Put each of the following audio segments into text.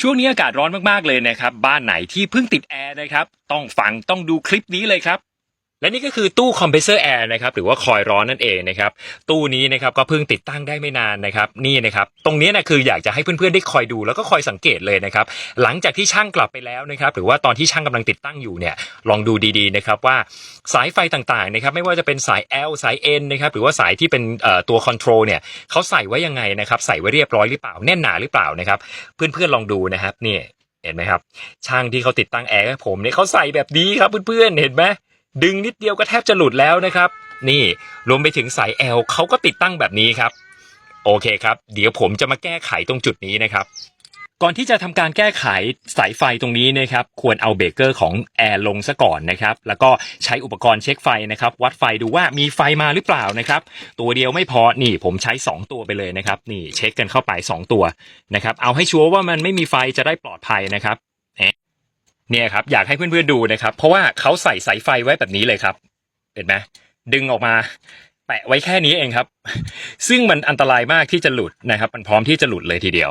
ช่วงนี้อากาศร้อนมากๆเลยนะครับ บ้านไหนที่เพิ่งติดแอร์นะครับ ต้องฟังต้องดูคลิปนี้เลยครับ และนี่ก็คือตู้คอมเพรสเซอร์แอร์นะครับหรือว่าคอยร้อนนั่นเองนะครับตู้นี้นะครับก็เพิ่งติดตั้งได้ไม่นานนะครับนี่นะครับตรงนี้นะคืออยากจะให้เพื่อนๆได้คอยดูแล้วก็คอยสังเกตเลยนะครับหลังจากที่ช่างกลับไปแล้วนะครับหรือว่าตอนที่ช่างกำลังติดตั้งอยู่เนี่ยลองดูดีๆนะครับว่าสายไฟต่างๆนะครับไม่ว่าจะเป็นสาย L สาย N นะครับหรือว่าสายที่เป็นตัวคอนโทรลเนี่ยเขาใส่ไว้ยังไงนะครับใส่ไว้เรียบร้อยหรือเปล่าแน่นหนาหรือเปล่านะครับเพื่อนๆลองดูนะครับนี่เห็นไหมครับช่างที่เขาติดตั้งแอร์ผมเนี่ยเขาใส่แบบนี้ครับเพื่อนๆเห็นไหม ดึงนิดเดียวก็แทบจะหลุดแล้วนะครับ นี่รวมไปถึงสาย L เขาก็ติดตั้งแบบนี้ครับ โอเคครับ เดี๋ยวผมจะมาแก้ไขตรงจุดนี้นะครับ ก่อนที่จะทำการแก้ไขสายไฟตรงนี้นะครับ ควรเอาเบรกเกอร์ของแอร์ลงซะก่อนนะครับ แล้วก็ใช้อุปกรณ์เช็คไฟนะครับ วัดไฟดูว่ามีไฟมาหรือเปล่านะครับ ตัวเดียวไม่พอนี่ผมใช้ 2 ตัวไปเลยนะครับ นี่เช็คกันเข้าไป 2 ตัวนะครับ เอาให้ชัวร์ว่ามันไม่มีไฟจะได้ปลอดภัยนะครับ เนี่ยครับอยากให้เพื่อนๆดูนะครับ เพราะว่าเขาใส่สายไฟไว้แบบนี้เลยครับ เห็นไหมดึงออกมาแปะไว้แค่นี้เองครับ ซึ่งมันอันตรายมากที่จะหลุดนะครับ มันพร้อมที่จะหลุดเลยทีเดียว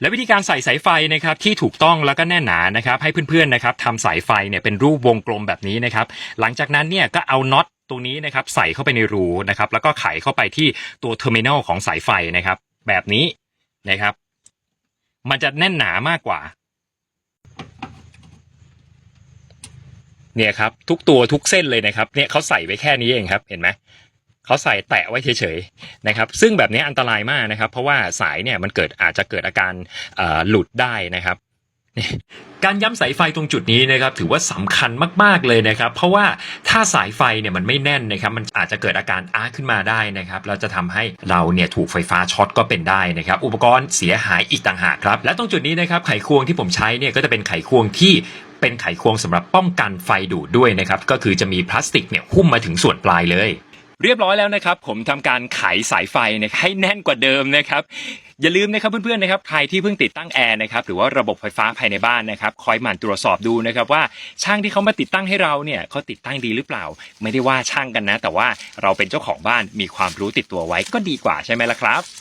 และวิธีการใส่สายไฟนะครับที่ถูกต้องแล้วก็แน่นหนานะครับให้เพื่อนๆนะครับทำสายไฟเนี่ยเป็นรูปวงกลมแบบนี้นะครับ หลังจากนั้นเนี่ยก็เอาน็อตตรงนี้นะครับใส่เข้าไปในรูนะครับ แล้วก็ไขเข้าไปที่ตัวเทอร์มินอลของสายไฟนะครับ แบบนี้นะครับ มันจะแน่นหนามากกว่า เนี่ยครับทุกตัวทุกเส้นเลยนะครับเนี่ยเขาใส่ไว้แค่นี้เองครับเห็นไหมเขาใส่แตะไว้เฉยๆนะครับซึ่งแบบนี้อันตรายมากนะครับ เพราะว่าสายเนี่ยมันเกิดอาจจะเกิดอาการหลุดได้นะครับการย้ำสายไฟตรงจุดนี้นะครับถือว่าสำคัญมากๆเลยนะครับ เพราะว่าถ้าสายไฟเนี่ยมันไม่แน่นนะครับ มันอาจจะเกิดอาการอาร์ขึ้นมาได้นะครับแล้วจะทำให้เราเนี่ยถูกไฟฟ้าช็อตก็เป็นได้นะครับ อุปกรณ์เสียหายอีกต่างหากครับ และตรงจุดนี้นะครับไขควงที่ผมใช้เนี่ยก็จะเป็นไขควงที่ เป็นไขควงสำหรับป้องกันไฟดูดด้วยนะครับก็คือจะมีพลาสติกเนี่ยหุ้มมาถึงส่วนปลายเลย เรียบร้อยแล้วนะครับ ผมทำการไขสายไฟนให้แน่นกว่าเดิมนะครับอย่าลืมนะครับเพื่อนๆนะครับใครที่เพิ่งติดตั้งแอร์นะครับหรือว่าระบบไฟฟ้าภายในบ้านนะครับคอยหมั่นตรวจสอบดูนะครับว่าช่างที่เขามาติดตั้งให้เราเนี่ยเขาติดตั้งดีหรือเปล่า ไม่ได้ว่าช่างกันนะ แต่ว่าเราเป็นเจ้าของบ้านมีความรู้ติดตัวไว้ก็ดีกว่าใช่ไหมล่ะครับ